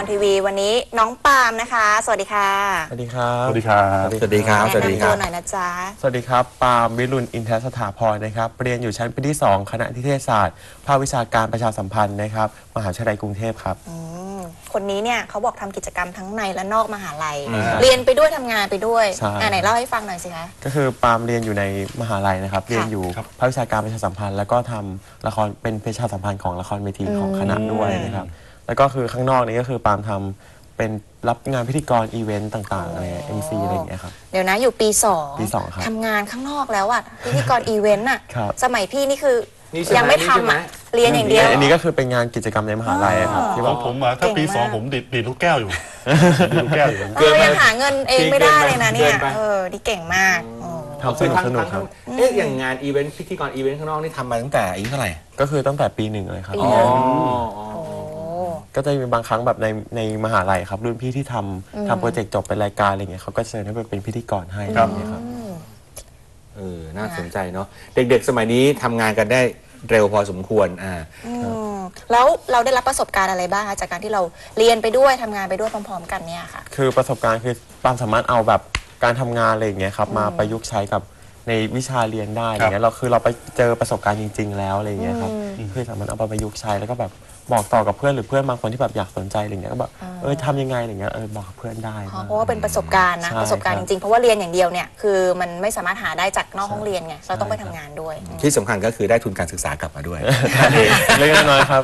รทีวี วันนี้น้องปาล์มนะคะ สวัสดีค่ะสวัสดีครับสวัสดีครับ สวัสดีครับ สวัสดีแนะนำคตัรัวบ หน่อยนะจ๊ะ สวัสดีครับ ปาล์มวิรุณอินทรสถาพรนะครับ เรียนอยู่ชั้นปีที่ 2 คณะนิเทศศาสตร์ ภาควิชาการประชาสัมพันธ์นะครับ มหาวิทยาลัยกรุงเทพครับอืมคนนี้เนี่ยเขาบอกทำกิจกรรมทั้งในและนอกมหาลัยอืมเรียนไปด้วยทำงานไปด้วยใช่ อะไหนเล่าให้ฟังหน่อยสิคะ ก็คือปาล์มเรียนอยู่ในมหาลัยนะครับ เรียนอยู่ครับภาควิชาการประชาสัมพันธ์ แล้วก็ทำละครเป็นประชาสัมพันธ์ของละครเวทีของคณะด้วยนะครับ แล้วก็คือข้างนอกนี้ก็คือปาล์มทำเป็นรับงานพิธีกรอีเวนต์ต่างๆอะไรเอ็มซีอะไรอย่างเงี้ยครับ เดี๋ยวนะอยู่ปีสองปีสองครับทำงานข้างนอกแล้วอะพิธีกรอีเวนต์อะ ครับ สมัยพี่นี่คือนี่ใช่ไหมยังไม่นี่ใช่ทำไหมอะเรียนอย่างเดียว อันนี้ก็คือเป็นงานกิจกรรมในมหาลัยครับที่ขว่า องผมอะถ้าปีเก่งมาก สองผมดีดดีดลูกแก้วอยู่ ดีดลูกแก้วอยู่ เออยังหาเงินเองไม่ได้เลยนะเนี่ยเกินไป เออนี่เก่งมากโอ้ทำสนุกสนุกครับ เอ๊ะอย่างงานอีเวนต์พิธีกรอีเวนต์ข้างนอกนี่ทำมาตั้งแต่อายุเท่าไหร่ก็คือตั้งแต่ปีหนึ่งเลยครับปีหนึ่งอ๋อโอ้ ก็จะมีบางครั้งแบบในในมหาลัยครับ รุ่นพี่ที่ทำทำโปรเจกต์จบเป็นรายการอะไรเงี้ยเขาก็เชิญให้ไปเป็นพิธีกรให้ครับ เนี่ยครับ เออน่าสนใจเนาะเด็กๆ สมัยนี้ทำงานกันได้เร็วพอสมควรอ่า อืมแล้วเราได้รับประสบการณ์อะไรบ้างคะจากการที่เราเรียนไปด้วยทำงานไปด้วยพร้อม ๆ กันเนี่ยค่ะ คือประสบการณ์คือปามสามารถเอาแบบการทำงานอะไรอย่างเงี้ยครับมาประยุกต์ใช้กับในวิชาเรียนได้อย่างเงี้ยเราคือเราไปเจอประสบการณ์จริง ๆ แล้วอะไรอย่างเงี้ยครับคือสามารถเอาไปประยุกต์ใช้แล้วก็แบบ บอกต่อกับเพื่อนหรือเพื่อนบางคนที่แบบอยากสนใจอะไรอย่างเงี้ยก็แบบเออทำยังไงอะไรอย่างเงี้ยเออบอกกับเพื่อนได้เพราะเพราะว่าเป็นประสบการณ์นะใช่ประสบการณ์คจรับริงๆ เพราะว่าเรียนอย่างเดียวเนี่ยคือมันไม่สามารถหาได้จากนอกห้องเรียนไงเราต้องไปทำงานด้วยอืมที่สำคัญก็คือได้ทุนการศึกษากลับมาด้วย เล็กน้อยๆครับ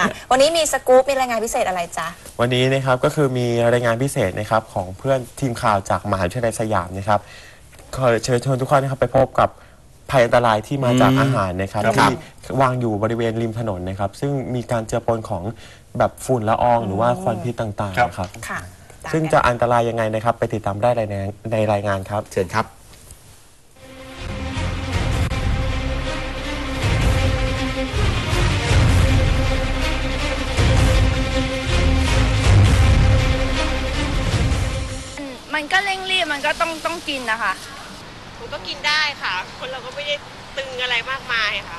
อะวันนี้มีสกู๊ปมีรายงานพิเศษอะไรจ๊ะ วันนี้นะครับก็คือมีรายงานพิเศษนะครับของเพื่อนทีมข่าวจากมหาวิทยาลัยสยามนะครับขอเชิญชวนทุกคนนะครับไปพบกับ ภัยอันตรายที่มาจากอืมอาหารนะครับครับ ที่วางอยู่บริเวณริมถนนนะครับ ซึ่งมีการเจือปนของแบบฝุ่นละออง หรือว่าควันพิษต่างครับๆนะครับ ค่ะตามซึ่งกันจะอันตรายยังไงนะครับ ไปติดตามได้ในในรายงานครับ เชิญครับ มันก็เร่งรีบมันก็ต้องต้องกินนะคะ มันก็กินได้ค่ะ คนเราก็ไม่ได้ตึงอะไรมากมายค่ะ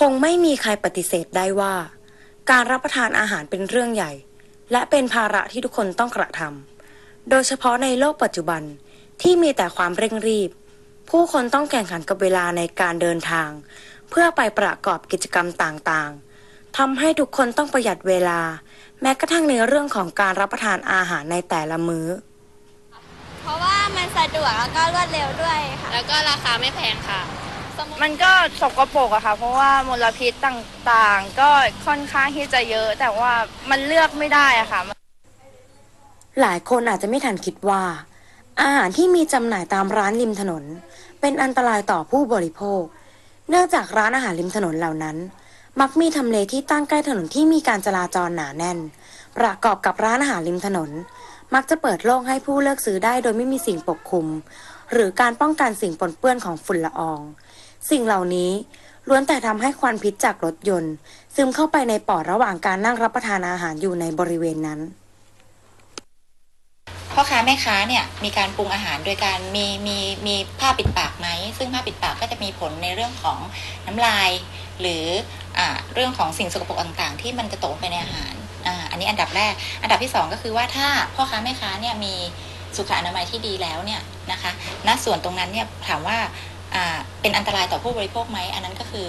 คงไม่มีใครปฏิเสธได้ว่า การรับประทานอาหารเป็นเรื่องใหญ่ และเป็นภาระที่ทุกคนต้องกระทำโดยเฉพาะในโลกปัจจุบันที่มีแต่ความเร่งรีบ ผู้คนต้องแข่งขันกับเวลาในการเดินทาง พื่อไปประกอบกิจกรรมต่างๆทำให้ทุกคนต้องประหยัดเวลา แม้กระทั่งในเรื่องของการรับประทานอาหารในแต่ละมื้อ เพราะว่ามันสะดวกแล้วก็รวดเร็วด้วยค่ะ แล้วก็ราคาไม่แพงค่ะ มันก็สกปรกอะค่ะ เพราะว่ามลพิษต่างๆ ก็ค่อนข้างที่จะเยอะ แต่ว่ามันเลือกไม่ได้อะค่ะ หลายคนอาจจะไม่ทันคิดว่า อาหารที่มีจำหน่ายตามร้านริมถนน เป็นอันตรายต่อผู้บริโภค เนื่องจากร้านอาหารริมถนนเหล่านั้น มักมีทำเลที่ตั้งใกล้ถนนที่มีการจราจรหนาแน่น ประกอบกับร้านอาหารริมถนน มักจะเปิดโล่งให้ผู้เลือกซื้อได้โดยไม่มีสิ่งปกคลุม หรือการป้องกันสิ่งปนเปื้อนของฝุ่นละออง สิ่งเหล่านี้ล้วนแต่ทำให้ควันพิษจากรถยนต์ ซึมเข้าไปในปอดระหว่างการนั่งรับประทานอาหารอยู่ในบริเวณนั้น พ่อค้าแม่ค้าเนี่ยมีการปรุงอาหารโดยการมีมีมีผ้าปิดปากไหม ซึ่งผ้าปิดปากก็จะมีผลในเรื่องของน้ำลาย หรืออเรื่องของสิ่งสกปรกต่างๆ ที่มันจะตกไปในอาหารอ,อันนี้อันดับแรก อันดับที่สองก็คือว่าถ้าพ่อค้าแม่ค้าเนี่ยมีสุขอนามัยที่ดีแล้วเนี่ยนะคะณส่วนตรงนั้นเนี่ยถามว่าเป็นอันตรายต่อผู้บริโภคไหมอันนั้นก็คือ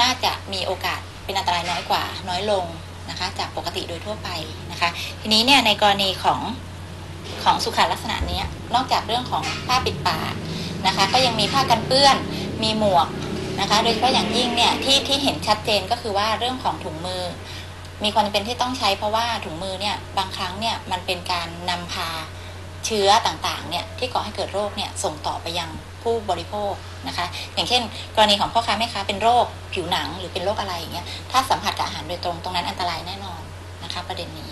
น่าจะมีโอกาสเป็นอันตรายน้อยกว่าน้อยลงนะคะจากปกติโดยทั่วไปนะคะ ทีนี้เนี่ยในกรณีของ ของสุขลักษณะนี้นอกจากเรื่องของผ้าปิดปากนะคะ ก็ยังมีผ้ากันเปื้อนมีหมวกนะคะ โดยเฉพาะอย่างยิ่งเนี่ยที่ที่เห็นชัดเจนก็คือว่าเรื่องของถุงมือ มีความจำเป็นที่ต้องใช้เพราะว่าถุงมือเนี่ยบางครั้งเนี่ยมันเป็นการนำพาเชื้อต่างๆเนี่ยที่ก่อให้เกิดโรคเนี่ยส่งต่อไปยังผู้บริโภคนะคะ อย่างเช่น กรณีของพ่อค้าแม่ค้าเป็นโรคผิวหนังหรือเป็นโรคอะไรอย่างเงี้ยถ้าสัมผัสกับอาหารโดยตรงตรงนั้นอันตรายแน่นอนนะคะ ประเด็นนี้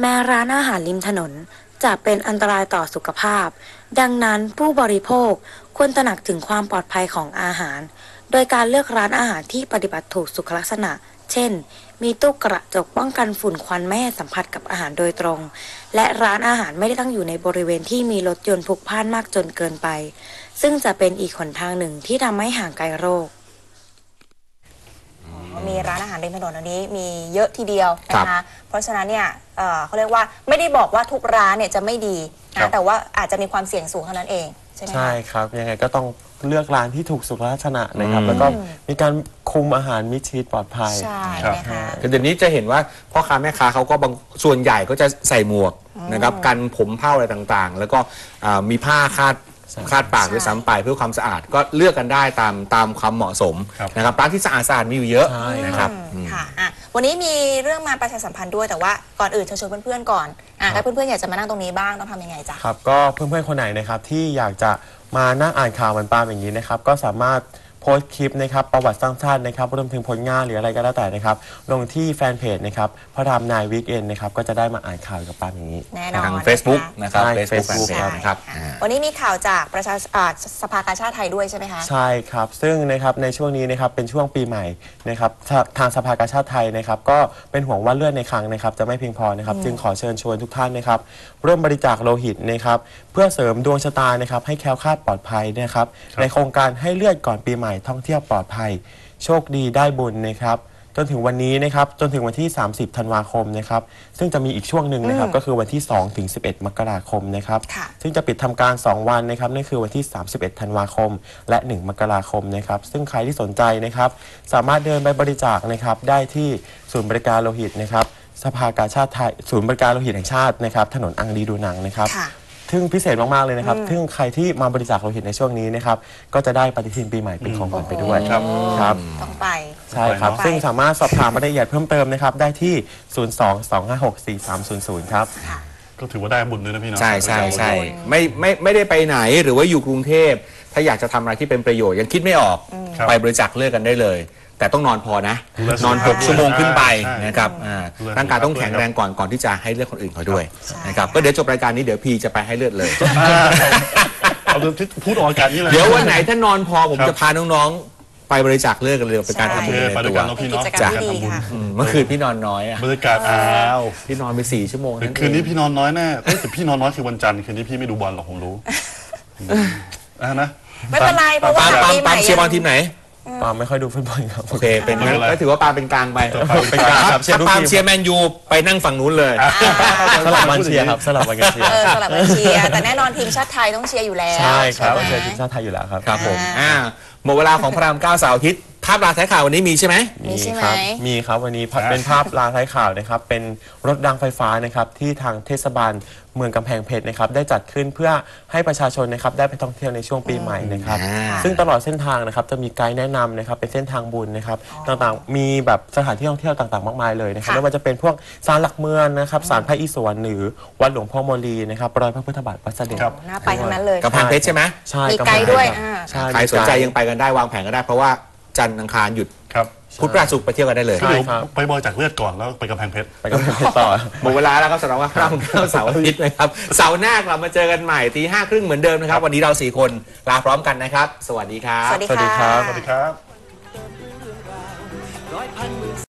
แม้ร้านอาหารริมถนนจะเป็นอันตรายต่อสุขภาพ ดังนั้นผู้บริโภคควรตระหนักถึงความปลอดภัยของอาหาร โดยการเลือกร้านอาหารที่ปฏิบัติถูกสุขลักษณะ เช่น มีตู้กระจกป้องกันฝุ่นควันไม่ให้สัมผัสกับอาหารโดยตรง และร้านอาหารไม่ได้ตั้งอยู่ในบริเวณที่มีรถยนต์พลุกพล่านมากจนเกินไป ซึ่งจะเป็นอีกหนทางหนึ่งที่ทำให้ห่างไกลโรค มีร้านอาหารริมถนนอันนี้มีเยอะทีเดียวครับนะคะเพราะฉะนั้นเนี่ยเอ่อเขาเรียกว่าไม่ได้บอกว่าทุกร้านเนี่ยจะไม่ดีครันะบ แต่ว่าอาจจะมีความเสี่ยงสูงเท่านั้นเองใช่ไหมคะ ใช่ครับ ยังไงก็ต้องเลือกร้านที่ถูกสุขลักษณะนะครับอืมแล้วก็มีการคุมอาหารมิดชิดปลอดภัย ใช่ครับ นะคะคือเดี๋ยวนี้จะเห็นว่าพ่อค้าแม่ค้าเขาก็บางส่วนใหญ่ก็จะใส่หมวกนะครับกันผมเผ้าอะไรต่างๆ แล้วก็อ่ามีผ้าคาด คาดปากใช่ด้วยซ้ำไปเพื่อความสะอาดก็เลือกกันได้ตามตามความเหมาะสมครับนะครับร้านที่สะอาดสะอาดมีอยู่เยอะใช่นะครับอืมอืมค่ะอะ วันนี้มีเรื่องมาประชาสัมพันธ์ด้วยแต่ว่าก่อนอื่นเชิญชวนเพื่อนๆก่อนอะถ้าเพื่อนๆอยากจะมานั่งตรงนี้บ้างต้องทำยังไงจ๊ะ ครับก็เพื่อนๆคนไหนนะครับที่อยากจะมานั่งอ่านข่าวเหมือนปาล์มอย่างนี้นะครับก็สามารถ โพสต์คลิปนะครับประวัติสร้างชาตินะครับรวมถึงผลงานหรืออะไรก็แล้วแต่นะครับลงที่แฟนเพจนะครับพระรามนายวิกเอนนะครับก็จะได้มาอ่านข่าวกับปาล์มอย่างนี้ แน่นอนทางนะคะ Facebook นะครับ ใช่ Facebook Facebook Fanpage ใช่นะครับค่ะอ่า วันนี้มีข่าวจากประชาอ่าสภากาชาติไทยด้วยใช่ไหมคะ ใช่ครับ ซึ่งนะครับในช่วงนี้นะครับเป็นช่วงปีใหม่นะครับทาทางสภากาชาติไทยนะครับก็เป็นห่วงว่าเลือดในครั้งนะครับจะไม่เพียงพอนะครับจึงขอเชิญชวนทุกท่านนะครับร่วมบริจาคโลหิตนะครับเพื่อเสริมดวงชะตานะครับให้แคล้วคลาดปลอดภัยนะครับในโครงการให้เลือดก่อนปีใหม่ท่องเที่ยวปลอดภัย โชคดีได้บุญนะครับ จนถึงวันนี้นะครับ จนถึงวันที่ 30 ธันวาคมนะครับ ซึ่งจะมีอีกช่วงหนึ่งนะครับอืมก็คือวันที่ 2 ถึง 11 มกราคมนะครับ ค่ะ ซึ่งจะปิดทำการ 2 วันนะครับนั่นคือวันที่ 31 ธันวาคม และ 1 มกราคมนะครับ ซึ่งใครที่สนใจนะครับ สามารถเดินไปบริจาคนะครับ ได้ที่ศูนย์บริการโลหิตนะครับ สภากาชาติไทย ศูนย์บริการโลหิตแห่งชาตินะครับ ถนนอังรีดูหนังนะครับ ค่ะ ซึ่งพิเศษมาก ๆ เลยนะครับซึ่งใครที่มาบริจาคโลหิตในช่วงนี้นะครับก็จะได้ปฏิทินปีใหม่เป็นของขวัญไปด้วยครับครับ ต้องไป ใช่ครับไปซึ่งสามารถสอบถามรายละเอียดเพิ่มเติมนะครับ ได้ที่ 022564300 ครับ ก็ถือว่าได้บุญด้วยนะพี่เนาะใช่ใช่ใช่ได้บุญไม่ไม่ไม่ได้ไปไหนหรือว่าอยู่กรุงเทพ ถ้าอยากจะทำอะไรที่เป็นประโยชน์ยังคิดไม่ออก ครับ ไปบริจาคเลือดกันได้เลย แต่ต้องนอนพอนะดูแลสุขนอนภาพ6ชั่วโมงขึ้นไปใช่นะครับอ่าดูแลร่างกายต้องสุขภาพแข็งแรงก่อนก่อนที่จะให้เลือดคนอื่นเขาด้วยใช่นะครับก็เดี๋ยวจบรายการนี้เดี๋ยวพีจะไปให้เลือดเลยอ่าเอาที่พูดออกอากาศนี่เลยเดี๋ยววันไหนถ้านอนพอผมครับ จะพาน้องๆ ไปบริจาคเลือดกันเลยเป็นการใช่ทำบุญเออในไปด้ตัววยกันเนาะพี่เนาะเป็นกิจกรรมที่ดีทำบุญค่ะอืมเมื่อคืนพี่นอนน้อยอะบรรยากาศอ้าวพี่นอนไปสี่ชั่วโมงเดี๋ยวนั่นคืนนี้เองพี่นอนน้อยแน่เอ้ยแต่พี่นอนน้อยคือวันจันทร์คืนนี้พี่ไม่ดูบอลหรอกผมรู้อ่านะ ไม่เป็นไรเพราะว่าปาล์มปาล์มปีใหปาม่ล์มเชียร์บอลทีมไหน ปาล์มไม่ค่อยดูฟุตบอลครับ โอเคเป็นไม่เป็นไรก็ถือว่าปาล์มเป็นกลางไปเป็นกลางครับเชียร์ถ้าทุกปาล์มทีม เชียร์แมนยูไปนั่งฝั่งนู้นเลย สลับวันเชียร์ครับ สลับวันกันเชียร์เออสลับกันเชียร์แต่แน่นอนทีมชาติไทยต้องเชียร์อยู่แล้วใช่ครับไหม เชียร์ทีมชาติไทยอยู่แล้วครับ ครับผมอ่าอ่าหมดเวลาของพระรามเก้าเสาร์อาทิตย์ ภาพลาท้ายข่าววันนี้มีใช่ไหม มีใช่ไหม ครับ มีครับวันนี้พัดเป็นภาพลาท้ายข่าวนะครับ เป็นรถรางไฟฟ้านะครับที่ทางเทศบาลเมืองกำแพงเพชรนะครับได้จัดขึ้นเพื่อให้ประชาชนนะครับได้ไปท่องเที่ยวในช่วงปีใหม่นะครับ อ่า ซึ่งตลอดเส้นทางนะครับจะมีไกด์แนะนำนะครับเป็นเส้นทางบุญนะครับต่างๆ มีแบบสถานที่ท่องเที่ยวต่างๆ มากมายเลยนะครับค่ะ ไม่ว่าจะเป็นพวกศาลหลักเมืองนะครับศาลพระอิศวรหรือวัดหลวงพ่อโมลีนะครับรอยพระพุทธบาทวัดเสด็จ ครับน่าไปทั้งนั้นเลย กำแพงเพชรใช่ไหม ใช่มีกำไกแพงด์ด้วยเพชรอ่า ใช่ ใครสนใจยังมีไกด์ไปกันได้วางแผนก็ได้เพราะว่า จันทร์อังคารหยุดครับพุธพฤหัสศุกร์ไปเที่ยวกันได้เลย ใช่เดี๋ยวครับ ไปบริจาคเลือดก่อนแล้วไปกำแพงเพชร ไปกำแพงเพชรต่อหมดเวลาแล้วครับสำหรับว่าพระรามเก้าเสาร์อาทิตย์นะครับเสาร์หน้ากลับมาเจอกันใหม่ตีห้าครึ่งเหมือนเดิมนะครับ วันนี้เราสี่คนลาพร้อมกันนะครับ สวัสดีครับ สวัสดีสวัสดีค่ะครับ สวัสดีครับ ร้อยพัน